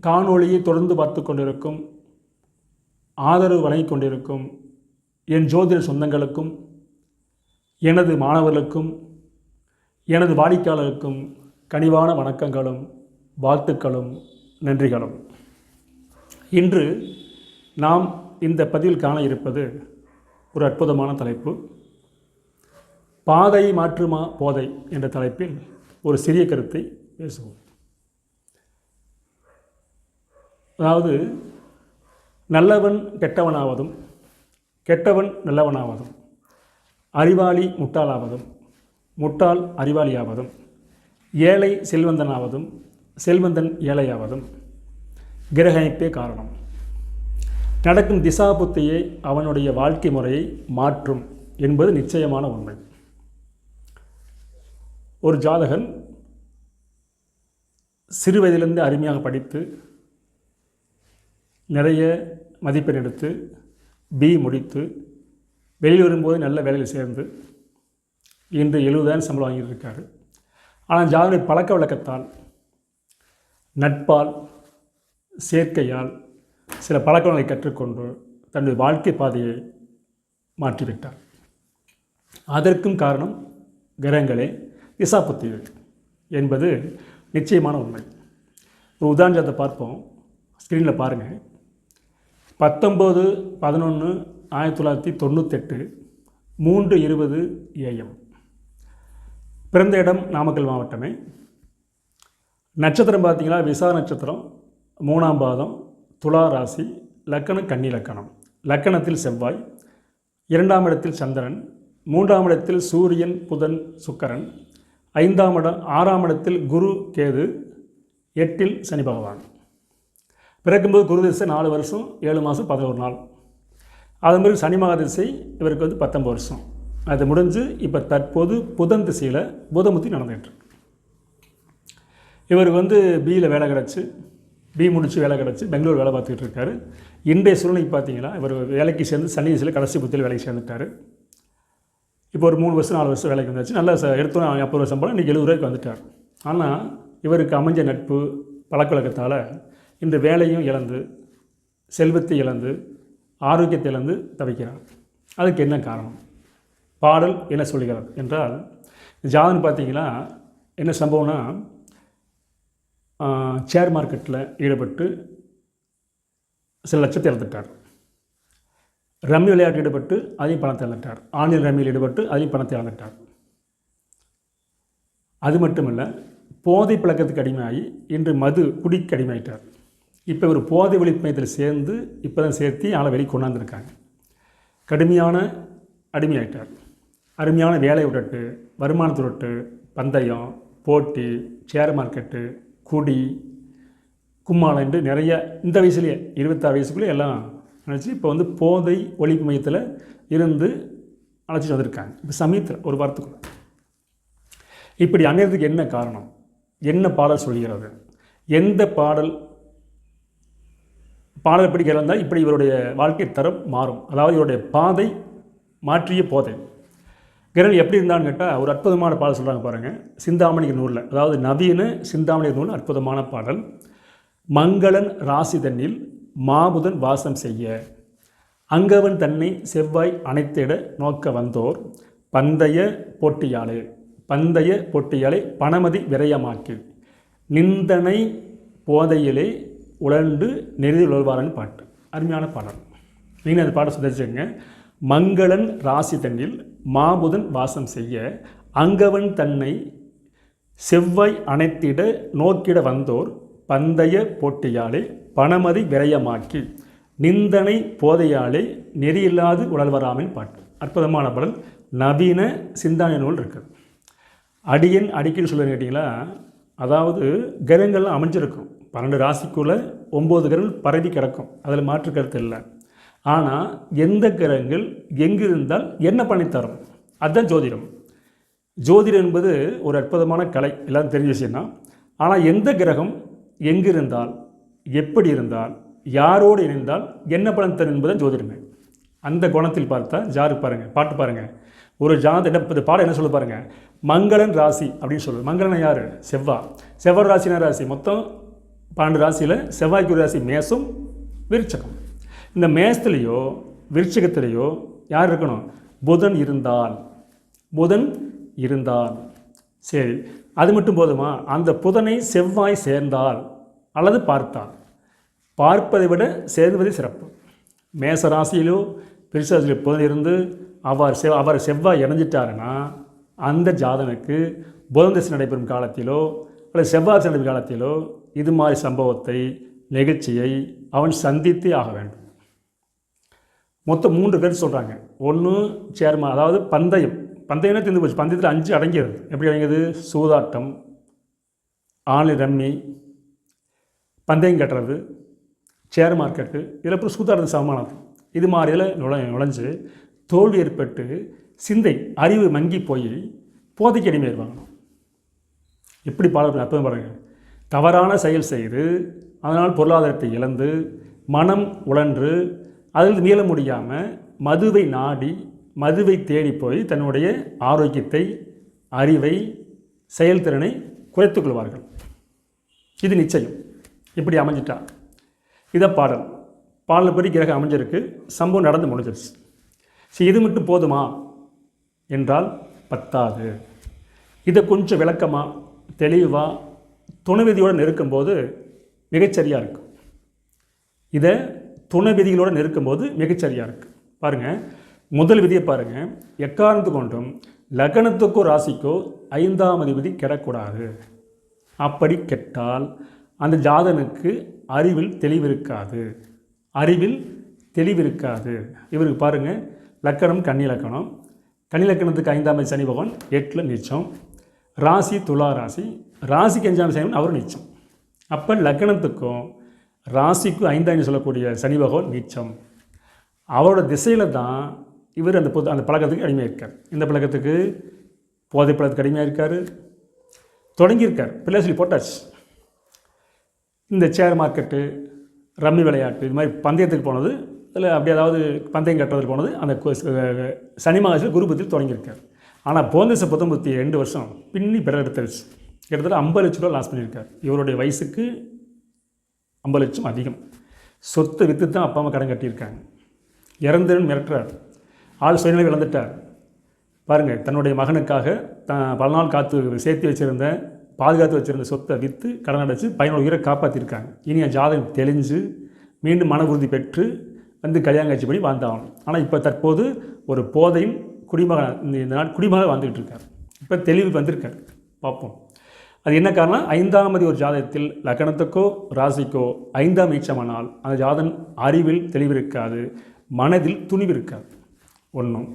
காணொளியை தொடர்ந்து பார்த்து கொண்டிருக்கும் ஆதரவு வழங்கிக் கொண்டிருக்கும் என் ஜோதிட சொந்தங்களுக்கும் எனது மாணவர்களுக்கும் எனது வாடிக்கையாளருக்கும் கனிவான வணக்கங்களும் வாழ்த்துக்களும் நன்றிகளும். இன்று நாம் இந்த பதிவில் காண இருப்பது ஒரு அற்புதமான தலைப்பு. பாதை மாற்றுமா போதை என்ற தலைப்பில் ஒரு சிறிய கருத்தை பேசுவோம். அதாவது நல்லவன் கெட்டவனாவதும் கெட்டவன் நல்லவனாவதும் அறிவாளி முட்டாளாவதும் முட்டாள் அறிவாளியாவதும் ஏழை செல்வந்தனாவதும் செல்வந்தன் ஏழையாவதும் கிரகணிப்பே காரணம். நடக்கும் திசாபுத்தியே அவனுடைய வாழ்க்கை முறையை மாற்றும் என்பது நிச்சயமான உண்மை. ஒரு ஜாதகன் சிறு வயதிலிருந்து அருமையாக படித்து நிறைய மதிப்பெண் எடுத்து பி முடித்து வெளியில் வரும்போது நல்ல வேலையில் சேர்ந்து இன்று எழுபதாயிரம் சம்பளம் வாங்கிட்டு ஆனால் ஜாதகருடைய பழக்க வழக்கத்தால் நட்பால் சேர்க்கையால் சில பழக்கங்களை கற்றுக்கொண்டு தன்னுடைய வாழ்க்கை பாதையை மாற்றிவிட்டார். அதற்கும் காரணம் கிரகங்களே திசாபுத்திகள் என்பது நிச்சயமான உண்மை. ஒரு உதாரணத்தை பார்ப்போம். ஸ்க்ரீனில் பாருங்கள் பத்தொம்போது பதினொன்று ஆயிரத்தி தொள்ளாயிரத்தி தொண்ணூத்தெட்டு மூன்று இருபது ஏஎம் பிறந்த இடம் நாமக்கல் மாவட்டமே. நட்சத்திரம் பார்த்தீங்கன்னா விசா நட்சத்திரம் மூணாம் பாதம் துலா ராசி லக்கணம் கன்னி லக்கணம். லக்கணத்தில் செவ்வாய் இரண்டாம் இடத்தில் சந்திரன் மூன்றாம் இடத்தில் சூரியன் புதன் சுக்கரன் ஐந்தாம் இடம் ஆறாம் இடத்தில் குரு கேது எட்டில் சனி பகவான். பிறக்கும்போது குரு திசை நாலு வருஷம் ஏழு மாதம் பதினோரு நாள். அது மாதிரி சனி மகா திசை இவருக்கு வந்து பத்தொம்பது வருஷம். அது முடிஞ்சு இப்போ தற்போது புதன் திசையில் புதமுத்தி நடந்துகிட்டு இவருக்கு வந்து பியில் வேலை கிடச்சி பி முடிச்சு வேலை கிடச்சி பெங்களூர் வேலை பார்த்துக்கிட்டு இருக்காரு. இன்றைய சூழ்நிலைக்கு பார்த்தீங்கன்னா இவர் வேலைக்கு சேர்ந்து சனி திசையில் கடைசி புத்தியில் வேலைக்கு சேர்ந்துட்டார். இப்போ ஒரு மூணு வருஷம் நாலு வருஷம் வேலைக்கு வந்தாச்சு. நல்லா ச- எடுத்தோம் ஐம்பது வருஷம் போல் இன்றைக்கி எழுபது ரூபாய்க்கு வந்துட்டார். ஆனால் இவருக்கு அமைஞ்ச நட்பு பழக்கவழக்கத்தால் இந்த வேலையும் இழந்து செல்வத்தை இழந்து ஆரோக்கியத்தை இழந்து தவிக்கிறார். அதுக்கு என்ன காரணம்? பாடல் என்ன சொல்லுகிறது என்றால் ஜாதன் பார்த்தீங்கன்னா என்ன சம்பவம்னா ஷேர் மார்க்கெட்டில் ஈடுபட்டு சில லட்சத்தை இழந்துட்டார். ரம்மி விளையாட்டு ஈடுபட்டு அதையும் பணத்தை இழந்துட்டார். ஆன்லைன் ரம்மியில் ஈடுபட்டு அதையும் பணத்தை இழந்துட்டார். அது மட்டுமல்ல போதை பழக்கத்துக்கு அடிமையாகி இன்று மது குடிக்கு அடிமையாயிட்டார். இப்போ ஒரு போதை ஒழிப்பு மையத்தில் சேர்ந்து இப்போ தான் சேர்த்து ஆளை வெளியே கொண்டாந்துருக்காங்க. கடுமையான அடிமையாயிட்டார். அருமையான வேலை விடட்டு வருமான விட்டு பந்தயம் போட்டி ஷேர் மார்க்கெட்டு குடி கும்மாளம் என்று நிறைய இந்த வயசுலேயே இருபத்தாறு வயசுக்குள்ளே எல்லாம் நினச்சி இப்போ வந்து போதை ஒழிப்பு மையத்தில் இருந்து அழைச்சிட்டு வந்திருக்காங்க. இப்போ சமயத்தில் ஒரு வாரத்துக்குள்ள. இப்படி அணையறதுக்கு என்ன காரணம்? என்ன பாடல் சொல்கிறது? எந்த பாடல் பாடல் எப்படி கிடந்தால் இப்படி இவருடைய வாழ்க்கை தரம் மாறும். அதாவது இவருடைய பாதை மாற்றிய போதை. கிரண் எப்படி இருந்தான்னு கேட்டால் ஒரு அற்புதமான பாடல் சொல்கிறாங்க பாருங்கள் சிந்தாமணிக்கு நூலில். அதாவது நவீன சிந்தாமணி நூல் அற்புதமான பாடல். மங்களன் ராசிதனில் மாபுதன் வாசம் செய்ய. அங்கவன் தன்னை செவ்வாய் அணைத்திட நோக்க வந்தோர். பந்தய போட்டியாளே. பந்தய போட்டியாளே பணமதி விரயமாக்கு. நிந்தனை போதையிலே உழண்டு நெறிதி உழல்வாரன் பாட்டு. அருமையான பாடல். நீங்கள் அந்த பாட்டை சுதரிச்சுங்க மங்களன் ராசி தன்னில் மாபுதன் வாசம் செய்ய அங்கவன் தன்னை செவ்வாய் அணைத்திட நோக்கிட வந்தோர் பந்தய போட்டியாலே பணமதி விரயமாக்கி நிந்தனை போதையாலே நெறியில்லாது உழல்வராமின் பாட்டு. அற்புதமான பாடல். நவீன சிந்தான நூல் இருக்குது அடியன் அடிக்கடி சொல்லுன்னு கேட்டிங்களா? அதாவது கிரகங்கள்லாம் அமைஞ்சிருக்கும். பன்னெண்டு ராசிக்குள்ளே ஒம்பது கிரகங்கள் பரவி கிடக்கும். அதில் மாற்று கருத்து இல்லை. ஆனால் எந்த கிரகங்கள் எங்கு இருந்தால் என்ன பண்ணித்தரும் அதுதான் ஜோதிடம். ஜோதிடம் என்பது ஒரு அற்புதமான கலை. எல்லாம் தெரிஞ்ச விஷயம்னா ஆனால் எந்த கிரகம் எங்கிருந்தால் எப்படி இருந்தால் யாரோடு இணைந்தால் என்ன பலன் தரும் என்பதுதான் ஜோதிடமே. அந்த குணத்தில் பார்த்தா ஜாரு பாருங்கள் பாட்டு பாருங்கள் ஒரு ஜாத என்ன இந்த பாடம் என்ன சொல்ல பாருங்கள் மங்களன் ராசி அப்படின்னு சொல்லுது. மங்களன் யார்? செவ்வா. செவ்வாய் ராசினா ராசி? மொத்தம் பன்னெண்டு ராசியில் செவ்வாய்க்கு ராசி மேசம் விருச்சகம். இந்த மேசத்துலேயோ விருச்சகத்திலேயோ யார் இருக்கணும்? புதன் இருந்தால் புதன் இருந்தால். சரி அது மட்டும் போதுமா? அந்த புதனை செவ்வாய் சேர்ந்தால் அல்லது பார்த்தால். பார்ப்பதை விட சேர்வதே சிறப்பு. மேச ராசியிலோ பிரிசாசியிலோ புதன் இருந்து அவர் செவ் அவர் செவ்வாய் இணைஞ்சிட்டாருன்னா அந்த ஜாதனுக்கு புதன் திசை நடைபெறும் காலத்திலோ அல்லது செவ்வாய் நடைபெறும் காலத்திலோ இது மாதிரி சம்பவத்தை நிகழ்ச்சியை அவன் சந்தித்தே ஆக வேண்டும். மொத்தம் மூன்று பேர் சொல்கிறாங்க ஒன்று சேர்மா அதாவது பந்தயம். பந்தயம்னா தெரிந்து போச்சு? பந்தயத்தில் அஞ்சு அடங்கியது. எப்படி அடங்கியது? சூதாட்டம் ஆணி ரம்மி பந்தயம் கட்டுறது ஷேர் மார்க்கெட்டு இதில் அப்புறம் சூதாட்டம் சமமானது. இது மாதிரியில் நுழை நுழைஞ்சு தோல்வி ஏற்பட்டு சிந்தை அறிவு மங்கி போய் போதைக்கு அடிமையாயிருவாங்க எப்படி பாட அற்புதம் பாருங்கள் தவறான செயல் செய்து அதனால் பொருளாதாரத்தை இழந்து மனம் உழன்று அதில் மீள முடியாமல் மதுவை நாடி மதுவை தேடி போய் தன்னுடைய ஆரோக்கியத்தை அறிவை செயல்திறனை குறைத்து கொள்வார்கள். இது நிச்சயம். இப்படி அமைஞ்சிட்டா. இதை பாடல். பாடல் படி கிரகம் அமைஞ்சிருக்கு. சம்பவம் நடந்து முடிஞ்சிருச்சு. சரி இது மட்டும் போதுமா? என்றால் பத்தாது. இதை கொஞ்சம் விளக்கமாக தெளிவாக துணைவிதியோடு நெருக்கும்போது மிகச்சரியாக இருக்கும் இதை துணை விதிகளோடு நெருக்கும்போது மிகச்சரியாக இருக்குது பாருங்கள் முதல் விதியை பாருங்கள் எக்காரணத்து கொண்டும் லக்னத்துக்கோ ராசிக்கோ ஐந்தாம் அதிபதி கெடக்கூடாது அப்படி கெட்டால் அந்த ஜாதனுக்கு அறிவில் தெளிவிருக்காது அறிவில் தெளிவிருக்காது இவருக்கு பாருங்கள் லக்கணம் கன்னி லக்கணம் கன்னி லக்கணத்துக்கு ஐந்தாம் சனி பகவான் எட்டில் நிச்சம். ராசி துலா ராசி ராசிக்கு அஞ்சாம் சனி அவர் நீச்சம். அப்போ லக்னத்துக்கும் ராசிக்கும் ஐந்தாண்டு சொல்லக்கூடிய சனி பகவான் நீச்சம். அவரோட திசையில் தான் இவர் அந்த புது அந்த பழக்கத்துக்கு அடிமையாக இருக்கார். இந்த பழக்கத்துக்கு போதை பழக்கத்துக்கு அடிமையாக இருக்கார். தொடங்கியிருக்கார். பிள்ளை சொல்லி போட்டாச்சு. இந்த சேர் மார்க்கெட்டு ரம்மி விளையாட்டு இது மாதிரி பந்தயத்துக்கு போனது இல்லை அப்படி ஏதாவது பந்தயம் கட்டுறதுக்கு போனது அந்த சனி மாதத்தில் குருபத்தில் தொடங்கியிருக்கார். ஆனால் போந்தச புத்தம்பத்தி ரெண்டு வருஷம் பின்னி பிறகு எடுத்துருச்சு. கிட்டத்தட்ட ஐம்பது லட்ச ரூபா லாஸ் பண்ணியிருக்கார். இவருடைய வயசுக்கு ஐம்பது லட்சம் அதிகம். சொத்தை விற்று தான் அப்பா அம்மா கடன் கட்டியிருக்காங்க. இறந்துன்னு மிரட்டுறார். ஆள் சுயநிலை இழந்துட்டார். பாருங்கள் தன்னுடைய மகனுக்காக த பல நாள் காத்து சேர்த்து வச்சுருந்த பாதுகாத்து வச்சுருந்த சொத்தை விற்று கடன் அடைச்சி பையனோட உயிரை காப்பாற்றிருக்காங்க இனி என் ஜாதகம் தெளிஞ்சு மீண்டும் மன உறுதி பெற்று வந்து கல்யாணம் காட்சி பண்ணி வாழ்ந்தாகணும். ஆனால் இப்போ தற்போது ஒரு போதையும் குடிமகன் இந்த நாள் குடிமகன் வாழ்ந்துக்கிட்டு இருக்கார் இப்போ தெளிவு வந்திருக்கார். பார்ப்போம். அது என்ன காரணம்? ஐந்தாம் ஒரு ஜாதகத்தில் லக்கணத்துக்கோ ராசிக்கோ ஐந்தாம் ஈச்சமானால் அந்த ஜாதன் அறிவில் தெளிவிருக்காது மனதில் துணிவு இருக்காது ஒன்றும்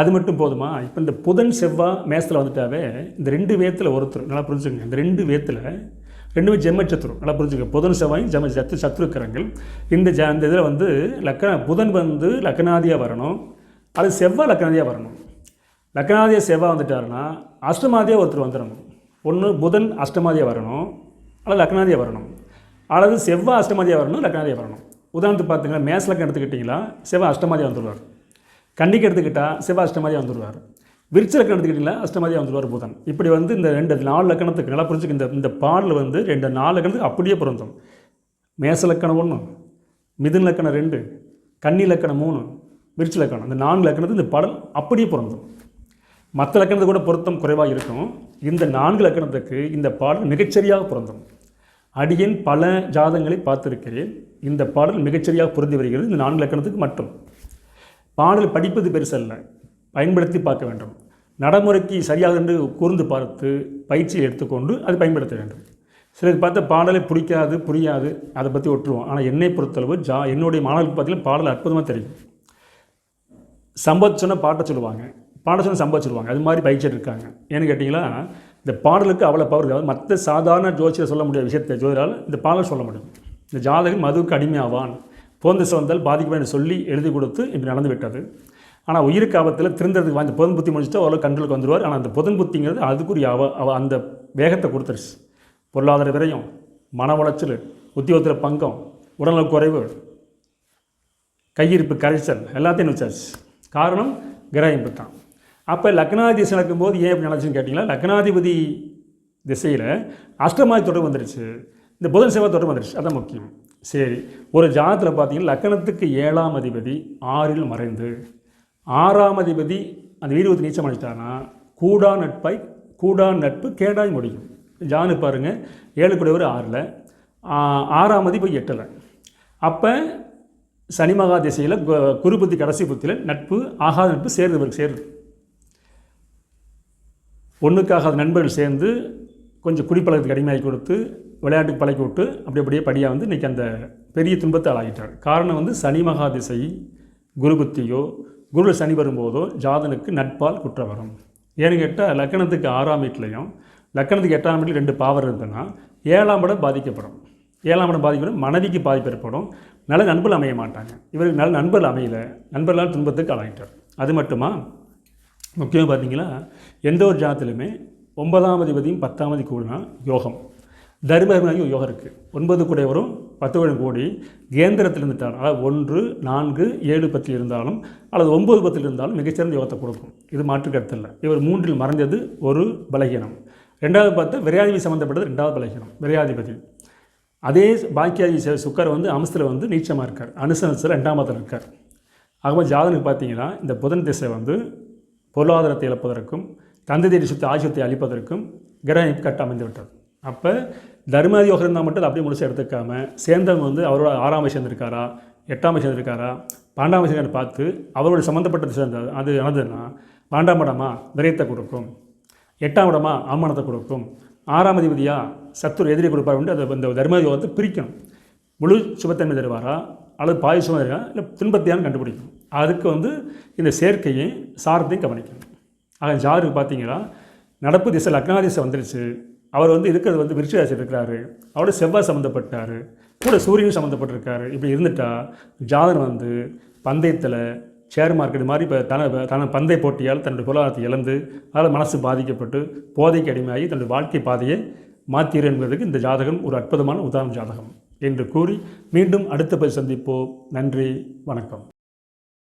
அது மட்டும் போதுமா? இப்போ இந்த புதன் செவ்வாய் மேசத்தில் வந்துட்டாவே இந்த ரெண்டு வேத்தில் ஒருத்தர் நல்லா புரிஞ்சுக்கங்க இந்த ரெண்டு வேத்தில் ரெண்டுமே ஜெம்ம சத்ரு நல்லா புரிஞ்சுக்க புதன் செவ்வாயும் ஜெம சத்து சத்ருக்கரங்கள் இந்த ஜ இந்த இதில் வந்து லக்கண புதன் வந்து லக்கணாதியாக வரணும். அது செவ்வாய் லக்கணாதியாக வரணும். லக்னாதிய செவ்வாய் வந்துட்டாருன்னா அஷ்டமாதியாக ஒருத்தர் வந்துடணும் ஒன்று புதன் அஷ்டமாதியாக வரணும். அல்லது லக்னாதியாக வரணும். அல்லது செவ்வாய் அஷ்டமாதியாக வரணும் லக்னாதியாக வரணும். உதாரணத்துக்கு பார்த்தீங்கன்னா மேஸ் லக்கம் எடுத்துக்கிட்டிங்களா செவ்வாய் அஷ்டமாதியாக வந்துடுவார் கண்டிக்கு எடுத்துக்கிட்டால் செவ்வாய் அஷ்டமாதியாக வந்துடுவார் விருச்ச லக்கணம் எடுத்துக்கிட்டிங்களா அஷ்டமாதியாக வந்துடுவார் புதன். இப்படி வந்து இந்த ரெண்டு நாலு லக்கணத்துக்கு நல்லா புரிஞ்சுக்க இந்த இந்த பாடல் வந்து ரெண்டு நாலு லக்கணத்துக்கு அப்படியே பொருந்தும். மேச லக்கணம் ஒன்று மிதுன் லக்கணம் ரெண்டு கன்னி லக்கணம் மூணு விருச்ச லக்கணம் இந்த நான்கு லக்கணத்துக்கு இந்த பாடல் அப்படியே பொருந்தும். மற்ற லக்கணத்தை கூட பொருத்தம் குறைவாக இருக்கும். இந்த நான்கு லக்கணத்துக்கு இந்த பாடல் மிகச்சரியாக பொருந்தும். அடியின் பல ஜாதங்களை பார்த்திருக்கிறேன். இந்த பாடல் மிகச்சரியாக பொருந்தி வருகிறது. இந்த நான்கு லக்கணத்துக்கு மட்டும். பாடல் படிப்பது பெருசல்ல. பயன்படுத்தி பார்க்க வேண்டும். நடைமுறைக்கு சரியாக என்று கூர்ந்து பார்த்து பயிற்சியை எடுத்துக்கொண்டு அதை பயன்படுத்த வேண்டும். சிலருக்கு பார்த்தா பாடலை பிடிக்காது புரியாது. அதை பற்றி ஒட்டுருவோம் ஆனால் என்னை பொறுத்தளவு ஜா என்னுடைய மாணவர்களுக்கு பார்த்தீங்கன்னா பாடல் அற்புதமாக தெரியும். சம்பவத்தை சொன்னால் பாட்டை சொல்லுவாங்க. பாட சொன்னால் சம்பவம் சொல்லுவாங்க. அது மாதிரி பயிற்சிட்டு இருக்காங்க. ஏன்னு கேட்டிங்களா இந்த பாடலுக்கு அவ்வளோ பவர் அதாவது மற்ற சாதாரண ஜோசியர் சொல்ல முடியாத விஷயத்தை ஜோதிடால் இந்த பாடல் சொல்ல முடியும். இந்த ஜாதகன் மதுவுக்கு அடிமையாவான். போந்த வந்தால் என்று சொல்லி எழுதி கொடுத்து இப்படி நடந்து விட்டது. ஆனால் உயிருக்கு ஆபத்தில் திருந்ததுக்கு வாங்கி புதன் புத்தி முடிச்சுட்டு அவ்வளோ கண்ட்ரோலுக்கு வந்துடுவார் ஆனால் அந்த புதன் புத்திங்கிறது அதுக்குரிய அவ அவ அந்த வேகத்தை கொடுத்துருச்சு. பொருளாதார விரயம் மன உளைச்சல் உத்தியோகத்தில் பங்கம் உடல்நல குறைவு கையிருப்பு கரைச்சல் எல்லாத்தையும் வச்சாச்சு காரணம் கிரகிப்பு தான். அப்போ லக்னாதிபதி நடக்கும்போது ஏன் எப்படி நினச்சின்னு கேட்டிங்களா? லக்னாதிபதி திசையில் அஷ்டமாதி தொடர்பு வந்துருச்சு. இந்த புதன் செவ்வாய் தொடர்பு வந்துருச்சு. அதான் முக்கியம். சரி ஒரு ஜாதத்தில் பார்த்தீங்கன்னா லக்கணத்துக்கு ஏழாம் அதிபதி ஆறில் மறைந்து ஆறாம் அதிபதி அந்த வீரவத்து நீச்சம் அடிச்சிட்டானா கூடா நட்பாய் கூடா நட்பு கேடாய் முடியும். ஜானு பாருங்கள் ஏழு கூடியவர் ஆறில் ஆறாம் அதிபதி எட்டில். அப்போ சனி மகா திசையில் குரு புத்தி கடைசி புத்தியில் நட்பு ஆகாத நட்பு சேருது சேருது ஒன்றுக்காகாத நண்பர்கள் சேர்ந்து கொஞ்சம் குடிப்பழகத்துக்கு அடிமையாகி கொடுத்து விளையாட்டுக்கு பழக்கி விட்டு அப்படி அப்படியே படியாக வந்து இன்றைக்கி அந்த பெரிய துன்பத்தை ஆளாகிட்டார் காரணம் வந்து சனி மகா திசை குரு புத்தியோ குரு சனி வரும்போதோ ஜாதனுக்கு நட்பால் குற்றம் வரும் ஏன்னு கேட்டால் லக்கணத்துக்கு ஆறாம் வீட்லேயும் லக்கணத்துக்கு எட்டாம் வீட்டில் ரெண்டு பாவர் இருந்ததுன்னா ஏழாம் இடம் பாதிக்கப்படும். ஏழாம் இடம் பாதிக்கப்படும் மனைவிக்கு பாதிப்பு ஏற்படும். நல்ல நண்பர்கள் அமைய மாட்டாங்க. இவருக்கு நல்ல நண்பர்கள் அமையல. நண்பர்களால் துன்பத்துக்கு ஆளாகிட்டார். அது மட்டுமா? முக்கியமாக பார்த்தீங்கன்னா எந்த ஒரு ஜாதத்திலுமே ஒன்பதாம் அதிபதியும் பத்தாம் அதிபதி கூடினா யோகம். தர்மகர்மாகி யோகம் இருக்குது ஒன்பது கூடையவரும் பத்து கூட கோடி கேந்திரத்தில் இருந்துட்டார். அதாவது ஒன்று நான்கு ஏழு பத்தில் இருந்தாலும் அல்லது ஒன்பது பத்தில் இருந்தாலும் மிகச்சிறந்த யோகத்தை கொடுக்கும். இது மாற்று இல்லை. இவர் மூன்றில் மறைந்தது ஒரு பலகீனம். ரெண்டாவது பார்த்தா விரையாதிபதி சம்மந்தப்பட்டது ரெண்டாவது பலகீனம். விரையாதிபதி. அதே பாக்கியாதி சுக்கர் வந்து அம்சத்தில் வந்து நீச்சமாக இருக்கார். அனுசனத்தில் ரெண்டாம் மதத்தில் இருக்கார். ஆகவே ஜாதனுக்கு பார்த்தீங்கன்னா இந்த புதன் திசை வந்து பொருளாதாரத்தை இழப்பதற்கும் தந்தை தேடி சுற்றி ஆசியத்தை அளிப்பதற்கும் கிரகம் கட்ட அமைந்து விட்டது அப்போ தர்மாதி யோகம் இருந்தால் மட்டும் அப்படியே முடிச்சு எடுத்துக்காம சேர்ந்தவங்க வந்து அவரோட ஆறாம் சேர்ந்திருக்காரா எட்டாம் சேர்ந்திருக்காரா பாண்டாம் சேர்ந்து பார்த்து அவரோட சம்மந்தப்பட்ட சேர்ந்தது அது என்னதுன்னா பாண்டாம் இடமா விரயத்தை கொடுக்கும் எட்டாம் இடமா அவமானத்தை கொடுக்கும் ஆறாம் அதிபதியாக சத்துரு எதிரி கொடுப்பார் வந்து அதை இந்த தர்ம பிரிக்கணும். முழு சுபத்தன்மை தருவாரா? அல்லது பாய் சுகம் தருவா இல்லை துன்பத்தையான்னு கண்டுபிடிக்கும் அதுக்கு வந்து இந்த சேர்க்கையும் சாரத்தையும் கவனிக்கணும். ஆக ஜாருக்கு பார்த்தீங்கன்னா நடப்பு திசை லக்னாதிசை வந்துருச்சு. அவர் வந்து இருக்கிறது வந்து விருச்சிராசி இருக்கிறாரு. அவரோட செவ்வாய் சம்மந்தப்பட்டார் கூட சூரியன் சம்மந்தப்பட்டிருக்காரு இப்படி இருந்துட்டா ஜாதன் வந்து பந்தயத்தில் ஷேர் மார்க்கெட் மாதிரி இப்போ தன தன பந்தை போட்டியால் தன்னுடைய பொருளாதாரத்தை இழந்து அதனால் மனசு பாதிக்கப்பட்டு போதைக்கு அடிமையாகி தன்னுடைய வாழ்க்கை பாதையை மாத்தீர் என்பதற்கு இந்த ஜாதகம் ஒரு அற்புதமான உதாரண ஜாதகம் என்று கூறி மீண்டும் அடுத்த பதிவு சந்திப்போம். நன்றி வணக்கம்.